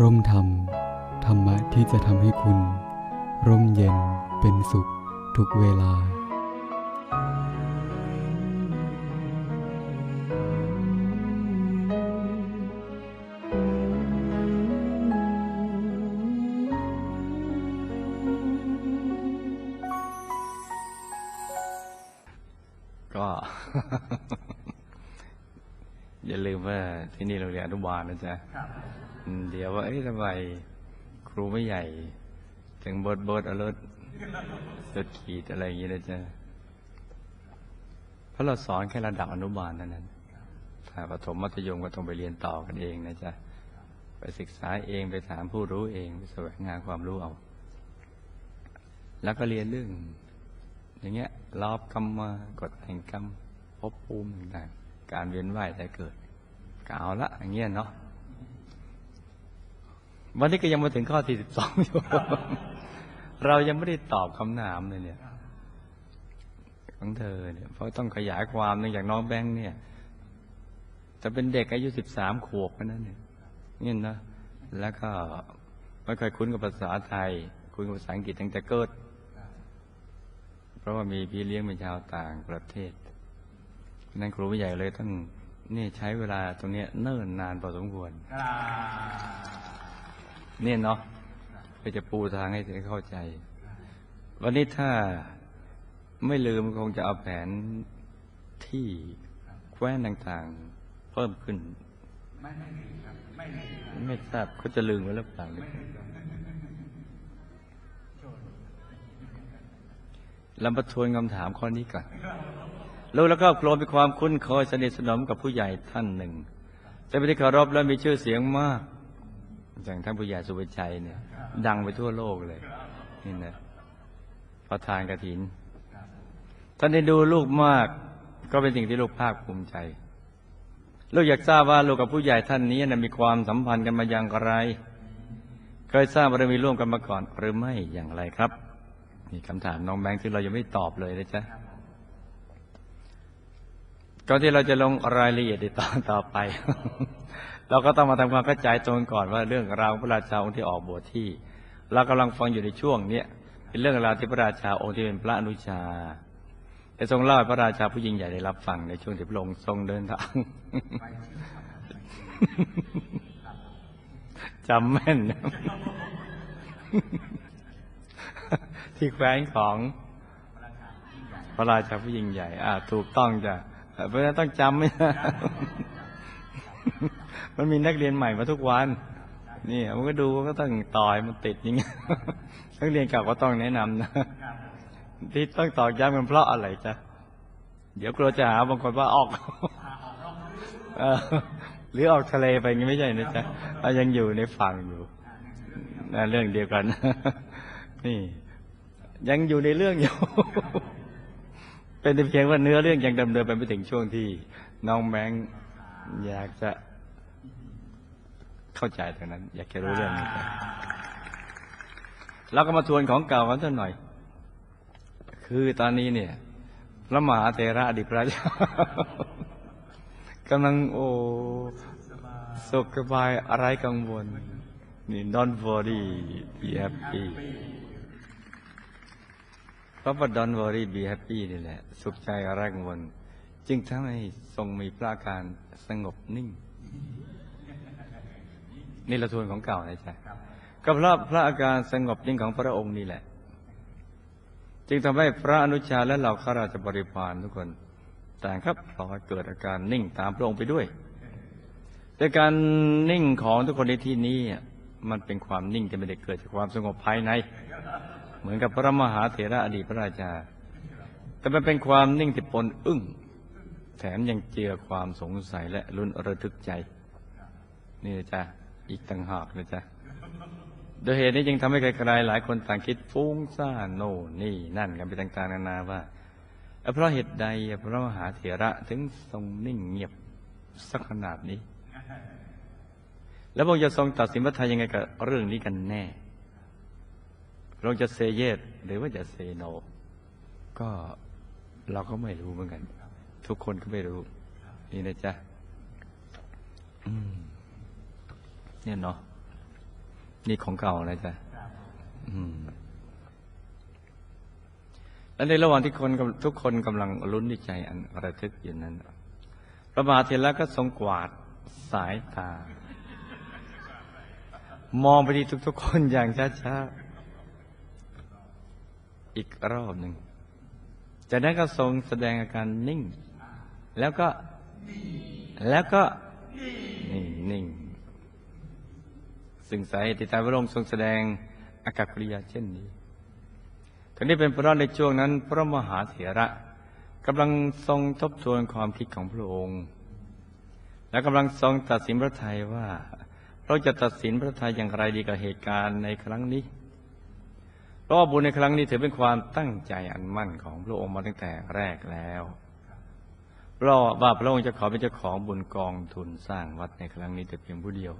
ร่มธรรม ธรรมะที่จะทำให้คุณ ร่มเย็นเป็นสุขทุกเวลา ก็ อย่าลืมว่าที่นี่เราเรียนอนุบาลนะจ๊ะอืม เดี๋ยวว่าเอ้ยทำไมครูไม่ใหญ่ ถึงเบิดเบิดอรถสุดขีดอะไรอย่างนี้นะจ๊ะเพราะเราสอนแค่ระดับอนุบาลเท่านั้นถ้าประถมมัธยมก็ต้องไปเรียนต่อกันเองนะจ๊ะไปศึกษาเองไปถามผู้รู้เองไปแสวงหาความรู้เอา แล้วก็เรียนเรื่อง อย่างเงี้ยรอบกรรมมากฎแห่งกรรมภพภูมิต่างการเวียนว่ายแต่เกิดกล่าวละอย่างเงี้ยเนาะ วันนี้ก็ยังมาถึงข้อที่สิบสองอยู่เรายังไม่ได้ตอบคำถามเลยเนี่ยของเธอเนี่ยเพราะต้องขยายความเนื่องจากน้องแบงค์เนี่ยจะเป็นเด็กอายุสิบสามขวบแค่นั้นเนี่ยนี่นะแล้วก็ไม่เคยคุ้นกับภาษาไทย คุ้นกับภาษาอังกฤษตั้งแต่เกิด เพราะว่ามีพี่เลี้ยงเป็นชาวต่างประเทศนั่นครูใหญ่เลยต้องนี่ใช้เวลาตรงนี้เนิ่นนานพอสมควร เนี่ยเนาะเพื่อจะปูทางให้เธอเข้าใจ วันนี้ถ้าไม่ลืมคงจะเอาแผนที่แคว้นต่างๆ เพิ่มขึ้น ไม่ทราบเขาจะลืมไว้หรือเปล่าเนี่ยเรามาทวนคำถามข้อนี้ก่อนลูกและครอบครัวมีความคุ้นเคยสนิทสนมกับผู้ใหญ่ท่านหนึ่งจะเป็นที่เคารพและมีชื่อเสียงมาก อย่างท่านผู้ใหญ่สุภชัยเนี่ย ดังไปทั่วโลกเลยนี่นะประธานกระถิน ท่านได้ดูลูกมาก ก็เป็นสิ่งที่ลูกภาคภูมิใจ ลูกอยากทราบว่าลูกกับผู้ใหญ่ท่านนี้นะมีความสัมพันธ์กันมาอย่างไร เคยทราบบารมีร่วมกันมาก่อนหรือไม่อย่างไรครับนี่คำถามน้องแบงค์ที่เรายังไม่ตอบเลยนะจ๊ะก่อนที่เราจะลงรายละเอียดในตอนต่อไป เราก็ต้องมาทำความเข้าใจตรงก่อนว่าเรื่องราวพระราชาองค์ที่ออกบวชที่ เรากำลังฟังอยู่ในช่วงเนี้ยเป็นเรื่องราวที่พระราชาองค์ที่เป็นพระอนุชาได้ทรงเล่าพระราชาผู้ยิ่งใหญ่ได้รับฟังในช่วงที่พระองค์ทรงเดินทางจำแม่น ที่แคว้นของพระราชาผู้ยิ่งใหญ่ อ่า ถูกต้องจ้ะเพราะฉะนั้นต้องจำไหม มันมีนักเรียนใหม่มาทุกวันนี่มันก็ดูก็ต้องต่อยมันติดอย่างเงี้ยนักเรียนเก่าก็ต้องแนะนำนะที่ต้องตอกย้ำกันเพราะอะไรจ๊ะเดี๋ยวกลัวจะหาบางคนว่าออกหรือออกทะเลไปงี้ไม่ใช่นะจ๊ะยังอยู่ในฝั่งอยู่นะเรื่องเดียวกัน นี่ ยังอยู่ในเรื่องอยู่ เป็นเพียงว่าเนื้อเรื่องยังดำเนินไปไม่ถึงช่วงที่ น้องแบง อยากจะเข้าใจตรงนั้น อยากจะรู้เรื่องนี้กันเราก็มาทวนของเก่ากันสักหน่อย คือตอนนี้เนี่ย พระมหาเถระอดีตพระเจ้ากำลังโอ้สุขสบายอะไรกังวลนี่ don't worry be happy เพราะว่า don't worry be happy นี่แหละ สุขใจอะไรกังวล จึงทำให้ทรงมีพระอาการสงบนิ่ง นี่ละทวนของเก่านะจ๊ะก็เพราะพระอาการสงบนิ่งของพระองค์นี่แหละ จึงทำให้พระอนุชาและเหล่าข้าราชบริพารทุกคนแต่างครับพลอยเกิดอาการนิ่งตามพระองค์ไปด้วย แต่การนิ่งของทุกคนในที่นี้อะมันเป็นความนิ่งที่ไม่ได้เกิดจากความสงบภายใน เหมือนกับพระมหาเถระอดีตพระราชา แต่มันเป็นความนิ่งที่ปนอึ้ง แถมยังเจือความสงสัยและลุ้นระทึกใจ นี่จ๊ะอีกต่างหากนะจ๊ะโดยเหตุนี้จึงทำให้ใครๆหลายคนต่างคิดฟุ้งซ่านโน่นนี่นั่นกันไปต่างๆนานาว่าเพราะเหตุใดพระมหาเถระถึงทรงนิ่งเงียบสักขนาดนี้ แล้วพระองค์จะทรงตัดสินพระทัยยังไงกับเรื่องนี้กันแน่พระองค์จะเซเยสหรือว่าจะเซโน ก็เราก็ไม่รู้เหมือนกัน ทุกคนก็ไม่รู้ นี่นะจ๊ะเนี่ยเนาะนี่ของเก่านะจ๊ะและในระหว่างที่คนทุกคนกำลังลุ้นในใจอันระทึกอยู่นั้นพระมหาเถระก็ทรงกวาดสายตา มองไปที่ทุกๆคนอย่างช้าๆอีกรอบหนึ่งจากนั้นก็ทรงแสดงอาการนิ่ง แล้วก็ แล้วก็ นิ่งนิ่งซึ่งสาเหตุที่ตายพระองค์ทรงแสดงอากับกิริยาเช่นนี้ทั้งนี้เป็นเพราะในช่วงนั้น พระมหาเถระกำลังทรงทบทวนความคิดของพระองค์ และกำลังทรงตัดสินพระทัยว่า เราจะตัดสินพระทัยอย่างไรดีกับเหตุการณ์ในครั้งนี้เพราะบุญในครั้งนี้ถือเป็นความตั้งใจอันมั่นของพระองค์มาตั้งแต่แรกแล้ว เพราะว่าพระองค์จะขอเป็นเจ้าของบุญกองทุนสร้างวัดในครั้งนี้แต่เพียงผู้เดียว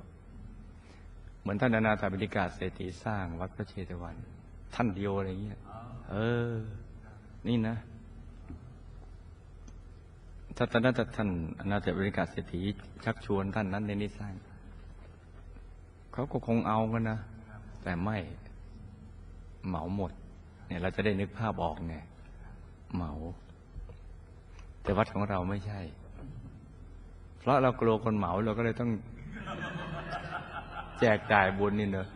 เหมือนท่านอนาถาบิฎกาเศรษฐีสร้างวัดพระเชตวัน ท่านเดียวอะไรเงี้ย เออ นี่นะถ้าตอนนั้นท่านอนาถาบิฎกาเศรษฐีชักชวนท่านนั้นในนี้สร้างเขาก็คงเอากันนะ แต่ไม่เหมาหมด เนี่ยเราจะได้นึกภาพออกไงเหมา แต่วัดของเราไม่ใช่ เพราะเรากลัวคนเหมาเราก็เลยต้อง แจกจ่ายบุญนี่เนอะ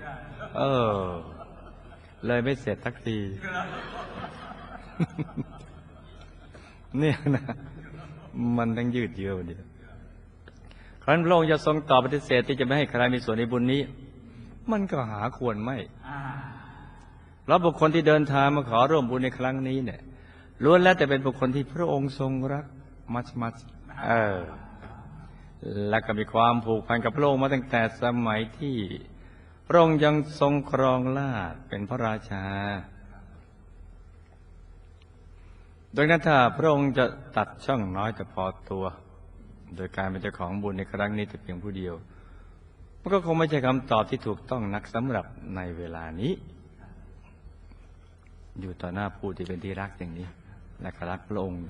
เออ เลยไม่เสร็จทักที เนี่ยนะ มันต้องยืดเยื้อวันเดียวครั้นพระองค์จะทรงตอบปฏิเสธที่จะไม่ให้ใครมีส่วนในบุญนี้ มันก็หาควรไม่เพราะบุคคลที่เดินทางมาขอร่วมบุญในครั้งนี้เนี่ย ล้วนแล้วแต่เป็นบุคคลที่พระองค์ทรงรักมัชมัชเออและก็มีความผูกพันกับพระองค์มาตั้งแต่สมัยที่ พระองค์ยังทรงครองราชเป็นพระราชา ดังนั้นถ้าพระองค์จะตัดช่องน้อยแต่พอตัว โดยการเป็นเจ้าของบุญในครั้งนี้แต่เพียงผู้เดียว มันก็คงไม่ใช่คำตอบที่ถูกต้องนักสำหรับในเวลานี้ อยู่ต่อหน้าผู้ที่เป็นที่รักอย่างนี้ และก็รักพระองค์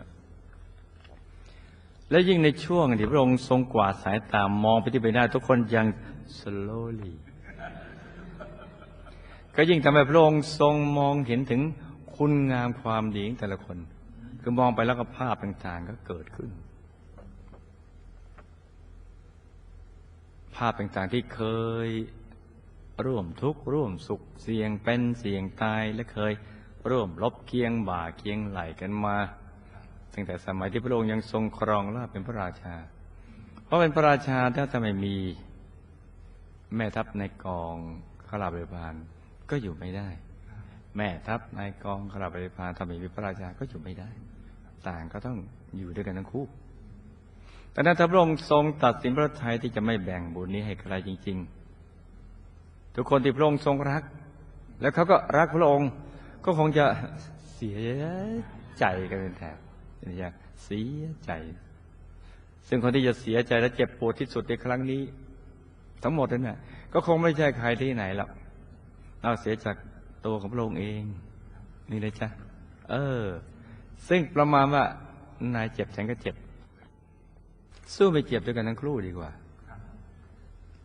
และยิ่งในช่วงที่พระองค์ทรงกวาดสายตามองไปที่ใบหน้าทุกคนอย่าง slowly ก็ยิ่งทำให้พระองค์ทรงมองเห็นถึงคุณงามความดีของแต่ละคน คือมองไปแล้วก็ภาพต่างๆก็เกิดขึ้น ภาพต่างๆที่เคยร่วมทุกข์ร่วมสุขเสี่ยงเป็นเสี่ยงตายและเคย ร่วมลบเคียงบ่าเคียงไหลกันมา ตั้งแต่สมัยที่พระองค์ยังทรงครองราชเป็นพระราชา เพราะเป็นพระราชาถ้าจะไมมีแม่ทัพในกองขราบริพารก็อยู่ไม่ได้ แม่ทัพในกองขราบริพารถ้าไมมีพระราชาก็อยู่ไม่ได้ ต่างก็ต้องอยู่ด้วยกันทั้งคู่แต่นั้นถ้าพระองค์ทรงตัดสินพระทัยที่จะไม่แบ่งบุญนี้ให้ใครจริง ๆ ทุกคนที่พระองค์ทรงรัก แล้วเขาก็รักพระองค์ ก็คงจะเสียใจกันเป็นแถบอย่าเสียใจ ซึ่งคนที่จะเสียใจและเจ็บปวดที่สุดในครั้งนี้ ทั้งหมดนั่นแหละก็คงไม่ใช่ใครที่ไหนหรอกเราเสียจากตัวของพระองค์เอง นี่เลยจ้ะเออ ซึ่งประมาณว่านายเจ็บฉันก็เจ็บ สู้ไม่เจ็บด้วยกันทั้งครู่ดีกว่า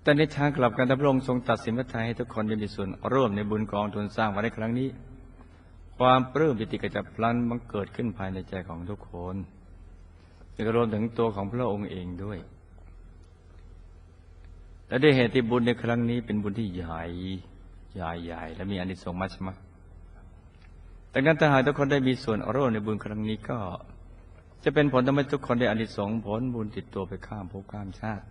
แต่ในทางกลับกันพระองค์ทรงตัดสินพระทัยให้ทุกคนมีส่วนร่วมในบุญกองทุนสร้างวัดในครั้งนี้ ความปลื้มปิติกระจับพลันบังเกิดขึ้นภายในใจของทุกคนและรวมถึงตัวของพระองค์เองด้วย และด้วยเหตุที่บุญในครั้งนี้เป็นบุญที่ใหญ่ใหญ่ๆและมีอนิสงส์มากมากดังนั้นถ้าหากทุกคนได้มีส่วนร่วมในบุญครั้งนี้ก็ จะเป็นผลทำให้ทุกคนได้อนิสงส์ผลบุญติดตัวไปข้ามภพข้ามชาติ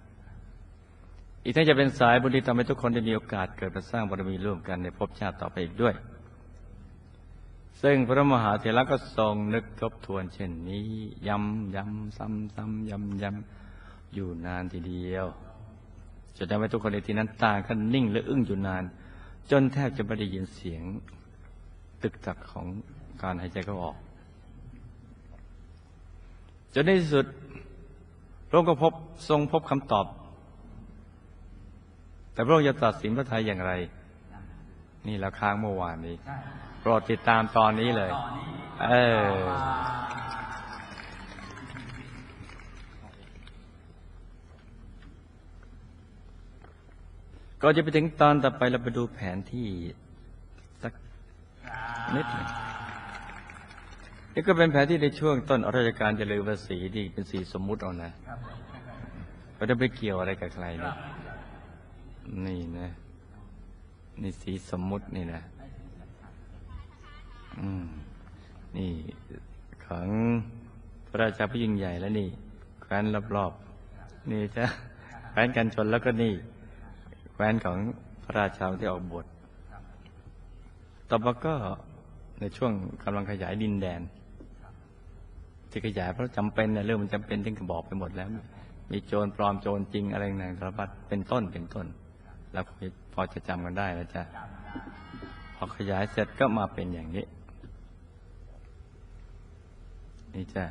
อีกทั้งจะเป็นสายบุญที่ทำให้ทุกคนได้มีโอกาสเกิดมาสร้างบารมีร่วมกันในภพชาติต่อไปอีกด้วย ซึ่งพระมหาเถระก็ทรงนึกทบทวนเช่นนี้ย้ำย้ำซ้ำซ้ำย้ำย้ำอยู่นานทีเดียวจนทำให้ทุกคนในที่นั้นต่างกันนิ่งและอึ้งอยู่นาน จนแทบจะไม่ได้ยินเสียงตึกตักของการหายใจเข้าออกจนในที่สุดพระองค์ก็พบทรงพบคำตอบ แต่พระองค์จะตัดสินพระทัยอย่างไร นี่เราค้างเมื่อวานนี้ รดติดตามตอนนี้เลย เออ ก็จะไปถึงตอนต่อไปเราไปดูแผนที่สักนิดหนึ่งนี่ก็เป็นแผนที่ในช่วงต้นราชการเจริญภาษีที่เป็นสีสมมุติเอานะไม่ได้ไปเกี่ยวอะไรกับใครเลยนี่นะ นี่สีสมมุตินี่นะ นี่ของพระราชาผู้ยิ่งใหญ่แล้วนี่แคว้นรอบๆนี่จ้ะแคว้นกันชนแล้วก็นี่แคว้นของพระราชาที่ออกบวชต่อมาก็ในช่วงกำลังขยายดินแดนที่ขยายเพราะจำเป็นนะเรื่องมันจำเป็นที่บอกไปหมดแล้ว มีโจรปลอมโจรจริงอะไรต่างๆสารพัดเป็นต้นเป็นต้นแล้วพอจะจำกันได้แล้วจ้ะพอขยายเสร็จก็มาเป็นอย่างนี้ นี่จ้ะ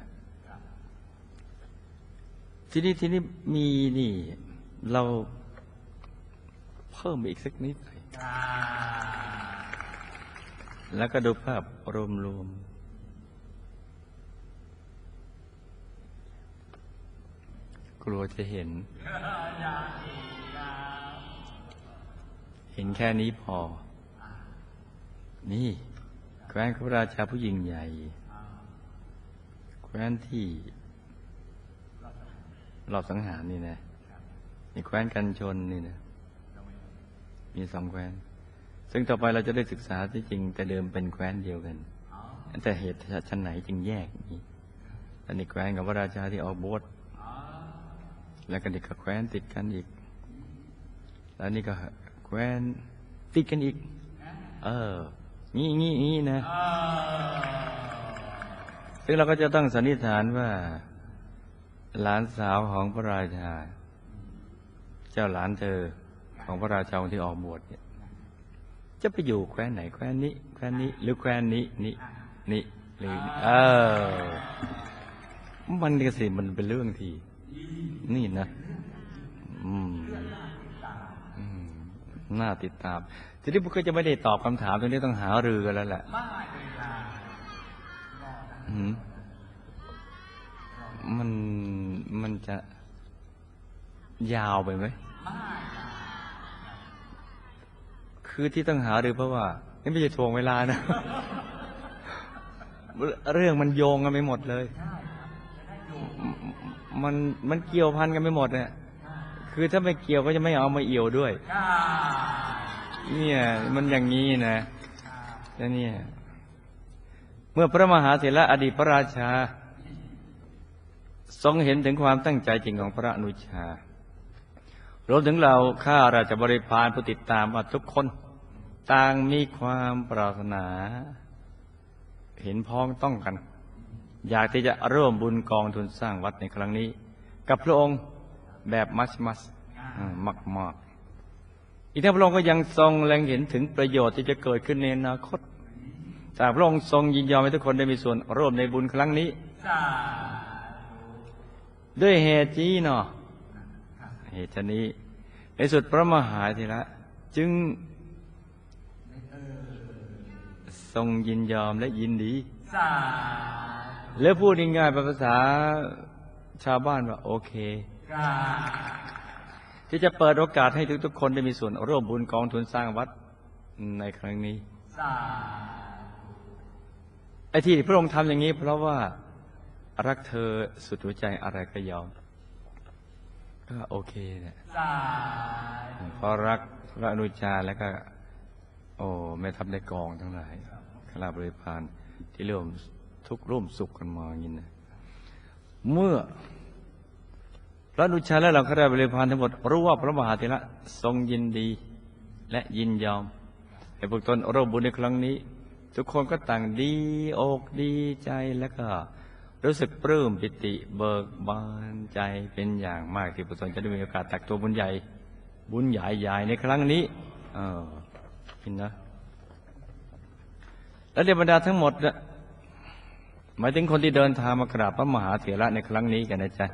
ทีนี้ทีนี้มีนี่ เราเพิ่มอีกสักนิดหน่อยแล้วก็ดูภาพรวมๆกลัวจะเห็น เห็นแค่นี้พอ นี่แคว้นพระราชาผู้ยิ่งใหญ่แค ว้นที่รอบสังหารนี่นะมีแคว้นกันชนนี่นะมีสองแคว้น ซึ่งต่อไปเราจะได้ศึกษาที่จริง แต่เดิมเป็นแคว้นเดียวกันแต่เหตุชั้นไหนจึงแยกอย่างนี้อันนี้แคว้นกับพระราชาที่ออกบวชแล้วก็นี่ก็แคว้นติดกันอีก แล้วนี่ก็แคว้นติดกันอีก เออ งี้งี้งี้นะ ซึ่งเราก็จะต้องสันนิษฐานว่า หลานสาวของพระราชา เจ้าหลานเธอของพระราชาที่ออกบวชเนี่ยจะไปอยู่แคว้นไหนแคว้นนี้ แคว้นนี้ หรือแคว้นนี้นี่นี่หรือเออมันก็สิมันเป็นเรื่องที นี่นะอืมน่าติดตาม ทีนี้พวกก็จะไม่ได้ตอบคำถามตรงนี้ต้องหารือกันแล้วแหละ มมันมันจะยาวไปไหม คือที่ต้องหารือเพราะว่า นี่ไม่ใช่ทวงเวลานะ เรื่องมันโยงกันไปหมดเลย มันมันเกี่ยวพันกันไปหมดเนี่ย คือถ้าไม่เกี่ยวก็จะไม่เอามาเอี่ยวด้วย เนี่ย มันอย่างนี้นะแล้วเนี่ย เมื่อพระมหาเถระอดีตพระราชา ทรงเห็นถึงความตั้งใจจริงของพระอนุชารวมถึงเราข้าราชบริพารผู้ติดตามว่าทุกคน ต่างมีความปรารถนา เห็นพ้องต้องกัน อยากที่จะร่วมบุญกองทุนสร้างวัดในครั้งนี้ กับพระองค์แบบมัชมัสมากมากอีกทั้งพระองค์ก็ยังทรงแรงเห็นถึงประโยชน์ที่จะเกิดขึ้นในอนาคต แต่พระองค์ทรงยินยอมให้ทุกคนได้มีส่วนร่วมในบุญครั้งนี้ ด้วยเหตุนี้เนาะเหตุนี้ ในสุดพระมหาเถระจึงทรงยินยอมและยินดี แล้วพูดง่ายๆเป็นภาษาชาวบ้านว่าโอเค ที่จะเปิดโอกาสให้ทุกๆคนได้มีส่วนร่วมบุญกองทุนสร้างวัดในครั้งนี้ไอ้ที่พระองค์ทำอย่างนี้ เพราะว่ารักเธอสุดหัวใจอะไรก็ยอม ก็โอเคเนี่ยเพราะรักพระอนุชาแล้วก็ โอ้แม่ทัพในกองทั้งหลายข้าราบริพารที่ร่วมทุกร่วมสุขกันมาอย่างนี้นะเมื่อพระอนุชาและเหล่าข้าราชบริพารทั้งหมดรู้ว่าพระมหาเถระทรงยินดีและยินยอมให้พวกตนร่วมบุญในครั้งนี้ ทุกคนก็ต่างดีอกดีใจแล้วก็รู้สึกปลื้มปิติเบิกบานใจเป็นอย่างมากที่พวกตนจะได้มีโอกาสตักตัวบุญใหญ่ บุญใหญ่ๆในครั้งนี้ เออพินนะ และเดบรรดาทั้งหมดนะหมายถึงคนที่เดินทางมากราบพระมหาเถระในครั้งนี้กันนะจ๊ะ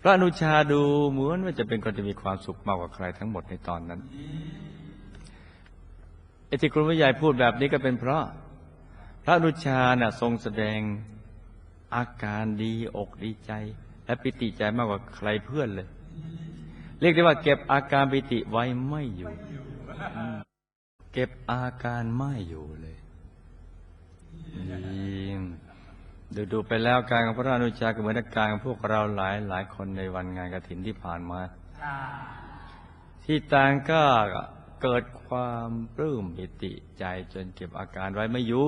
พระอนุชาดูเหมือนว่าจะเป็นคนที่มีความสุขมากกว่าใครทั้งหมดในตอนนั้น ไอ้ที่คุณผู้ใหญ่พูดแบบนี้ก็เป็นเพราะ พระนุชาน่ะทรงแสดงอาการดีอกดีใจ และปิติใจมากกว่าใครเพื่อนเลย เรียกได้ว่า เก็บอาการปิติไว้ไม่อยู่ เก็บอาการไม่อยู่เลยยิ้มดูดูไปแล้วการของพระอนุชาก็เหมือนการของพวกเราหลายหลายคนในวันงานกฐินที่ผ่านมา ที่ต่างก็ เกิดความปลื้มปิติใจจนเก็บอาการไว้ไม่อยู่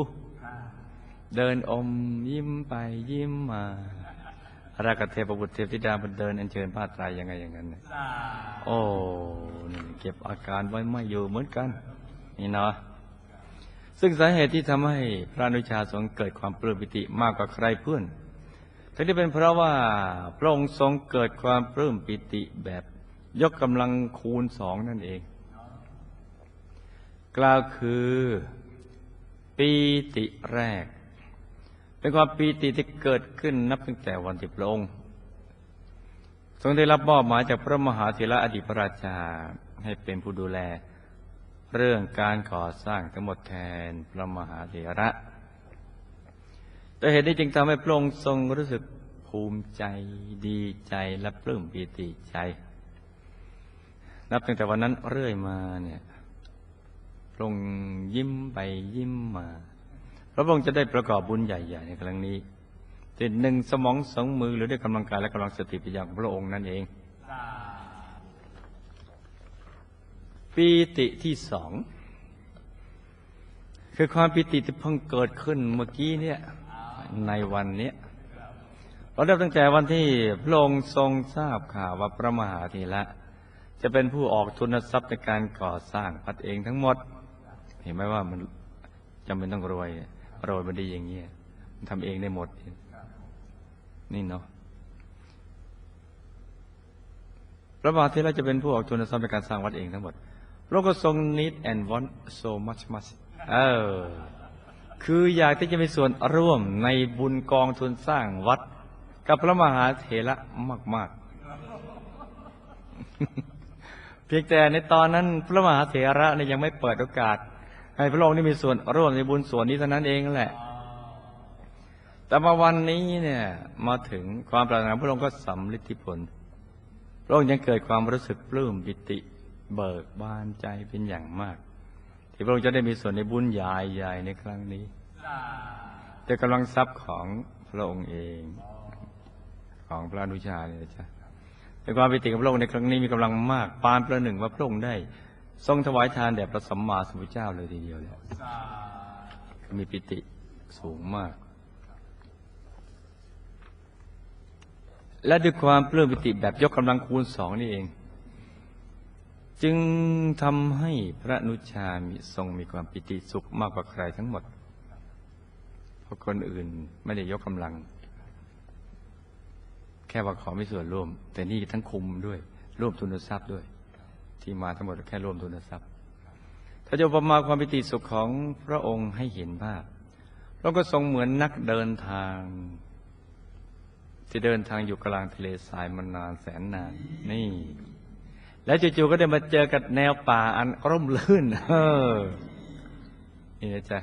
เดินอมยิ้มไปยิ้มมาพระกเทพบุตรเทพธิดามันเดินอัญเชิญผ้าไตรยังไงอย่างนั้นเนี่ยโอ้นี่เก็บอาการไว้ไม่อยู่เหมือนกัน นี่เนาะซึ่งสาเหตุที่ทำให้พระอนุชาทรงเกิดความปลื้มปิติมากกว่าใครเพื่อนทั้งนี้เป็นเพราะว่าพระองค์ทรงเกิดความปลื้มปิติแบบยกกำลังคูณสองนั่นเอง กล่าวคือปีติแรก เป็นความปีติที่เกิดขึ้นนับตั้งแต่วันที่พระองค์ทรงได้รับมอบหมายจากพระมหาเถระอดีตพระราชาให้เป็นผู้ดูแล เรื่องการก่อสร้างทั้งหมดแทนพระมหาเถระแต่เหตุนี้จึงทำให้พระองค์ทรงรู้สึกภูมิใจดีใจและปลื้มปีติใจ นับตั้งแต่วันนั้นเรื่อยมาเนี่ย ระองค์ยิ้มไปยิ้มมา พระองค์จะได้ประกอบบุญใหญ่ๆในครั้งนี้ติดหนึ่งสมองสองมือหรือด้วยกำลังกายและกำลังสติปัญญาของพระองค์นั่นเองปีติที่สองคือความปีติที่เพิ่งเกิดขึ้นเมื่อกี้เนี่ยในวันเนี้ยเราเริ่มตั้งแต่วันที่พระองค์ทรงทราบข่าวว่าพระมหาเถระจะเป็นผู้ออกทุนทรัพย์ในการก่อสร้างพัดเองทั้งหมด เห็นไหมว่ามันจำเป็นต้องรวยรวยมันดีอย่างเงี้ยมันทำเองได้หมด นี่เนาะพระมหาเถระจะเป็นผู้ออกทุนทรัพย์ในการสร้างวัดเองทั้งหมดพระก็ทรง need and want so much much เออ คืออยากที่จะมีส่วนร่วมในบุญกองทุนสร้างวัด กับพระมหาเถระมาก ๆ เพียงแต่ในตอนนั้นพระมหาเถระเนี่ยยังไม่เปิดโอกาส ให้พระองค์ได้มีส่วนร่วมในบุญส่วนนี้เท่านั้นเองแหละ แต่มาวันนี้เนี่ยมาถึงความปรารถนาพระองค์ก็สำลิดที่ผล พระองค์ยังเกิดความรู้สึกปลื้มปิติ เบิกบานใจเป็นอย่างมาก ที่พระองค์จะได้มีส่วนในบุญใหญ่ๆในครั้งนี้แต่กำลังทรัพย์ของพระองค์เองของพระนุชาเนี่ยจ้ะแต่ความปิติของพระองค์ในครั้งนี้มีกำลังมากปานประหนึ่งว่าพระองค์ได้ ทรงถวายทานแด่พระสัมมาสัมพุทธเจ้าเลยทีเดียวเลยมีปิติสูงมาก และด้วยความปลื้มปิติแบบยกกำลังคูณสองนี่เอง จึงทำให้พระนุชามีทรงมีความปิติสุขมากกว่าใครทั้งหมด เพราะคนอื่นไม่ได้ยกกำลัง แค่ว่าขอมีส่วนร่วม แต่นี่ทั้งคุมด้วยร่วมทุนทรัพย์ด้วย ที่มาทั้งหมดแค่รวมทุนทรัพย์ ถ้าจะประมาความปิติสุขของพระองค์ให้เห็นภาพเราก็ทรงเหมือนนักเดินทาง ที่เดินทางอยู่กลางทะเลทรายมานานแสนนานนี่ แล้วจู่ๆก็ได้มาเจอกับแนวป่าอันร่มรื่นเออนี่นะจ๊ะ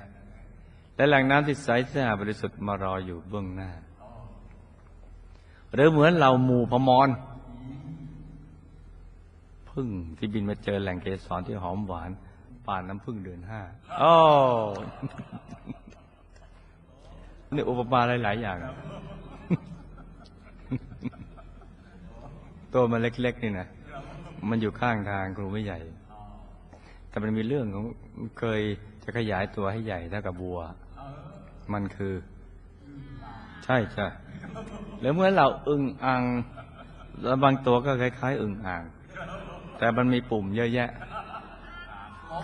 และแหล่งน้ำที่ใสสะอาดบริสุทธิ์มารออยู่เบื้องหน้า หรือเหมือนเราหมู่พมร พึ่งที่บินมาเจอแหล่งเกสรที่หอมหวาน ป่านน้ำพึ่งเดือนห้าโอ้นี่อุปมาหลาย ๆ อย่าง ตัวมันเล็ก ๆ นี่นะ มันอยู่ข้างทางครูไม่ใหญ่ แต่มันมีเรื่องของเคยจะขยายตัวให้ใหญ่เท่ากับบัว มันคือ ใช่ใช่หรือเมื่อเราอึงอ่างแล้วบางตัวก็คล้าย ๆ อึงอ่าง แต่มันมีปุ่มเยอะแยะ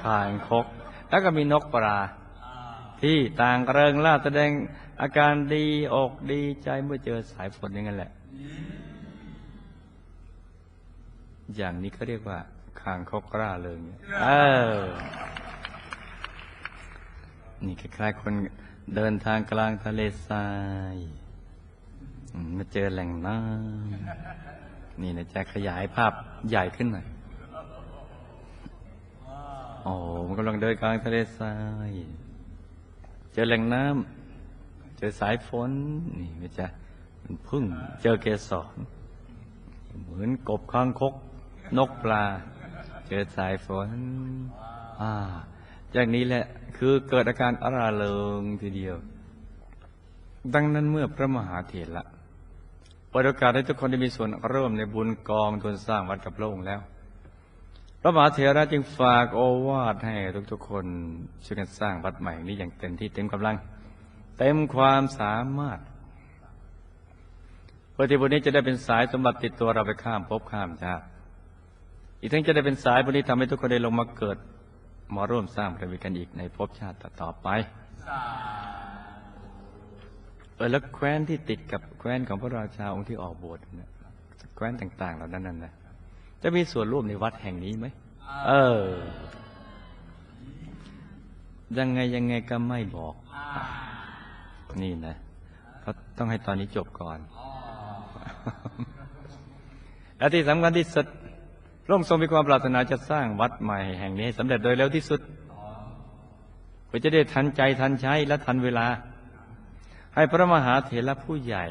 คางคก แล้วก็มีนกปลาที่ต่างเริงล่าแสดงอาการดีอกดีใจเมื่อเจอสายฝนอย่างนั้นแหละ อย่างนี้เขาเรียกว่าคางคกร่าเริงเออ นี่คล้ายๆคนเดินทางกลางทะเลทรายมาเจอแหล่งน้ำนี่นะจะขยายภาพใหญ่ขึ้นหน่อย โอ้มันกำลังเดินกลางทะเลทราย เจอแหล่งน้ำเจอสายฝนนี่นะจ๊ะมันพึ่ง เจอเกสรเหมือนกบคางคก นกปลา เจอสายฝนอ่าอย่างนี้แหละคือเกิดอาการอร่าเริงทีเดียว ดังนั้นเมื่อพระมหาเถระเปิดโอกาสให้ทุกคนได้มีส่วนร่วมในบุญกองทุนสร้างวัดกับพระองค์แล้ว พระมหาเถระจึงฝากโอวาทให้ทุกๆคนช่วยกันสร้างวัดใหม่นี้อย่างเต็มที่เต็มกำลัง เต็มความสามารถเพื่อที่บุญนี้จะได้เป็นสายสมบัติติดตัวเราไปข้ามภพข้ามชาติอีกทั้งจะได้เป็นสายบุญนี้ทำให้ทุกคนได้ลงมาเกิดมาร่วมสร้างพระวิกันอีกในภพชาติต่อไปเออแล้วแคว้นที่ติดกับแคว้นของพระราชาองค์ที่ออกบวชเนี่ยแคว้นต่าง ๆ เหล่านั้นน่ะนะ จะมีส่วนร่วมในวัดแห่งนี้ไหม เออ ยังไงยังไงก็ไม่บอก นี่นะเขาต้องให้ตอนนี้จบก่อน และที่สำคัญที่สุดพระองค์ทรงมีความปรารถนาจะสร้างวัดใหม่แห่งนี้ให้สำเร็จโดยเร็วที่สุดเพื่อจะได้ทันใจทันใช้และทันเวลา ให้พระมหาเถระผู้ใหญ่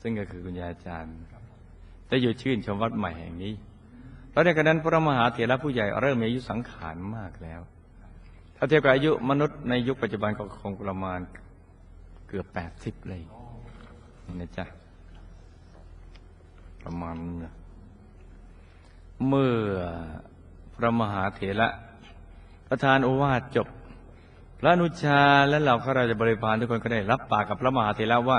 ซึ่งก็คือคุณยายอาจารย์ ได้อยู่ชื่นชมวัดใหม่แห่งนี้เพราะในขณะนั้นพระมหาเถระผู้ใหญ่เริ่มมีอายุสังขารมากแล้ว ถ้าเทียบกับอายุมนุษย์ในยุคปัจจุบันก็คงประมาณเกือบแปดสิบเลยนี่นะจ๊ะประมาณเมื่อพระมหาเถระประธานโอวาทจบ พระนุชาและเหล่าข้าราชบริพารทุกคนก็ได้รับปากกับพระมหาเถระว่า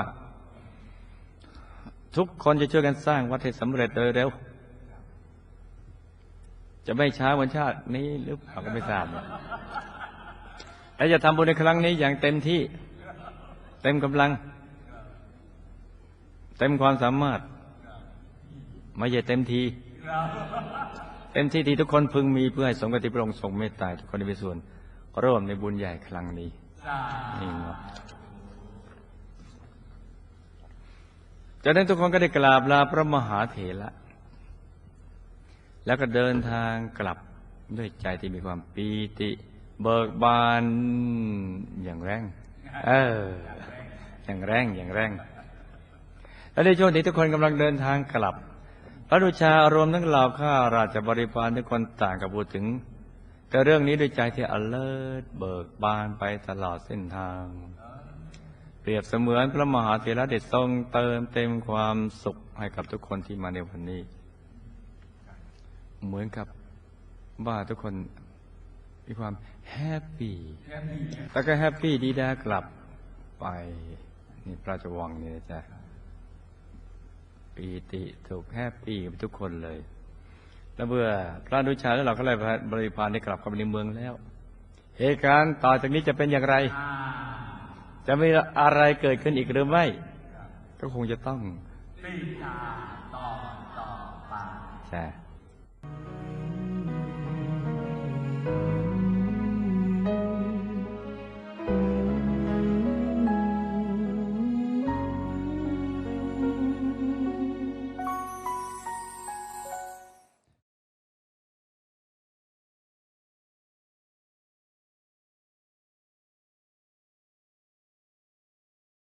ทุกคนจะช่วยกันสร้างวัดให้สำเร็จโดยเร็ว จะไม่ช้าวันชาตินี้หรือเปล่าก็ไม่ทราบและจะทำบุญในครั้งนี้อย่างเต็มที่ เต็มกำลัง เต็มความสามารถ ไม่ใช่เต็มทีเต็มที่ที่ทุกคนพึงมีเพื่อให้สมกับที่พระองค์ทรงเมตตาทุกคนได้มีส่วนร่วมในบุญใหญ่ครั้งนี้นี่เนาะ จากนั้นทุกคนก็ได้กราบลาพระมหาเถระ แล้วก็เดินทางกลับด้วยใจที่มีความปีติ เบิกบานอย่างแรง เออ อย่างแรงอย่างแรง และในช่วงนี้ทุกคนกำลังเดินทางกลับ พระดุชารวมทั้งเหล่าข้าราชบริพารทุกคนต่างกับพูดถึง แต่เรื่องนี้ด้วยใจที่อเลิศเบิกบานไปตลอดเส้นทางเป รียบเสมือนพระมหาเถระเดชทรงเติมเต็มความสุขให้กับทุกคนที่มาในวันนี้ เหมือนกับว่าทุกคนมีความแฮปปี้แล้วก็แฮปปี้ดีดากลับไป นี่พระราชวังนี่นะจ๊ะปีติถูกแฮปปี้กับทุกคนเลย แล้วเมื่อพระนุชาและเราก็เลยบริพารได้กลับเข้าไปในเมืองแล้ว เหตุการณ์ต่อจากนี้จะเป็นอย่างไร จะมีอะไรเกิดขึ้นอีกหรือไม่ ก็คงจะต้องติดตามต่อต่อไปใช่